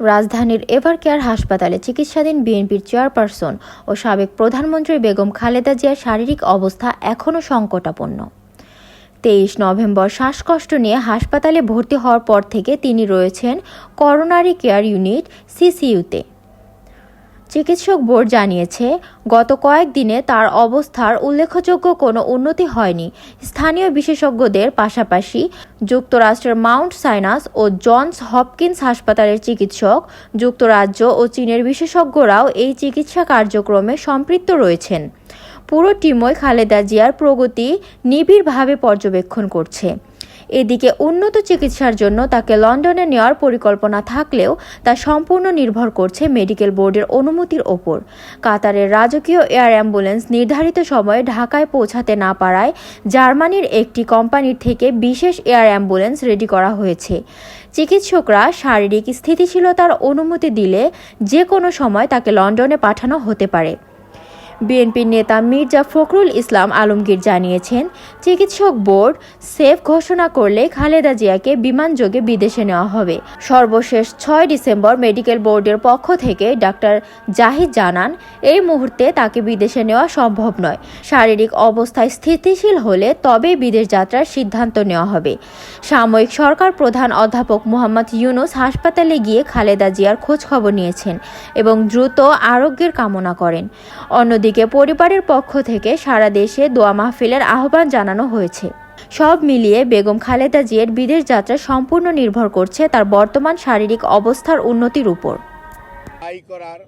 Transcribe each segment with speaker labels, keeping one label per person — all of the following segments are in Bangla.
Speaker 1: রাজধানীর এভার কেয়ার হাসপাতালে চিকিৎসাধীন বিএনপির চেয়ারপারসন ও সাবেক প্রধানমন্ত্রী বেগম খালেদা জিয়ার শারীরিক অবস্থা এখনও সংকটাপন্ন। তেইশ নভেম্বর শ্বাসকষ্ট নিয়ে হাসপাতালে ভর্তি হওয়ার পর থেকে তিনি রয়েছেন করোনারি কেয়ার ইউনিট, সিসিইউতে। চিকিৎসক বোর্ড জানিয়েছে, গত কয়েকদিনে তার অবস্থার উল্লেখযোগ্য কোনো উন্নতি হয়নি। স্থানীয় বিশেষজ্ঞদের পাশাপাশি যুক্তরাষ্ট্রের মাউন্ট সাইনাস ও জনস হপকিন্স হাসপাতালের চিকিৎসক, যুক্তরাজ্য ও চীনের বিশেষজ্ঞরাও এই চিকিৎসা কার্যক্রমে সম্পৃক্ত রয়েছেন। পুরো টিমই খালেদা জিয়ার প্রগতি নিবিড়ভাবে পর্যবেক্ষণ করছে। এদিকে উন্নত চিকিৎসার জন্য তাকে লন্ডনে নেওয়ার পরিকল্পনা থাকলেও তা সম্পূর্ণ নির্ভর করছে মেডিকেল বোর্ডের অনুমতির ওপর। কাতারের রাজকীয় এয়ার অ্যাম্বুলেন্স নির্ধারিত সময়ে ঢাকায় পৌঁছাতে না পারায় জার্মানির একটি কোম্পানির থেকে বিশেষ এয়ার অ্যাম্বুলেন্স রেডি করা হয়েছে। চিকিৎসকরা শারীরিক স্থিতিশীলতার অনুমতি দিলে যে কোনো সময় তাকে লন্ডনে পাঠানো হতে পারে। বিএনপির নেতা মির্জা ফখরুল ইসলাম আলমগীর জানিয়েছেন, চিকিৎসক বোর্ড সেফ ঘোষণা করলে খালেদা জিয়াকে বিমানযোগে বিদেশে নেওয়া হবে। সর্বশেষ ছয় ডিসেম্বর মেডিকেল বোর্ডের পক্ষ থেকে ডাক্তার জাহিদ জানান, এই মুহূর্তে তাকে বিদেশে নেওয়া সম্ভব নয়। শারীরিক অবস্থায় স্থিতিশীল হলে তবেই বিদেশ যাত্রার সিদ্ধান্ত নেওয়া হবে। সাময়িক সরকার প্রধান অধ্যাপক মোহাম্মদ ইউনুস হাসপাতালে গিয়ে খালেদা জিয়ার খোঁজ খবর নিয়েছেন এবং দ্রুত আরোগ্যের কামনা করেন। অন্যদিকে পরিবারের পক্ষ থেকে সারা দেশে দোয়া মাহফিলের আহ্বান জানানো হয়েছে। সব মিলিয়ে বেগম খালেদা জিয়ার বিদেশ যাত্রা সম্পূর্ণ নির্ভর করছে তার বর্তমান শারীরিক অবস্থার উন্নতির উপর।
Speaker 2: দায়ী করার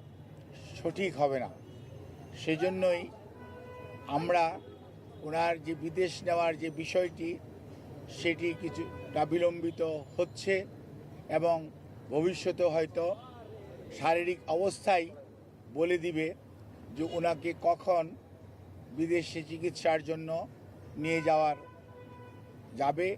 Speaker 2: সঠিক হবে না। সেজন্যই আমরা ওনার যে বিদেশ নেওয়ার যে বিষয়টি, সেটি কিছুটা বিলম্বিত হচ্ছে এবং ভবিষ্যতে হয়তো শারীরিক অবস্থাই বলে দিবে। যে ওনাকে কখন বিদেশে চিকিৎসার জন্য নিয়ে যাওয়ার যাবে।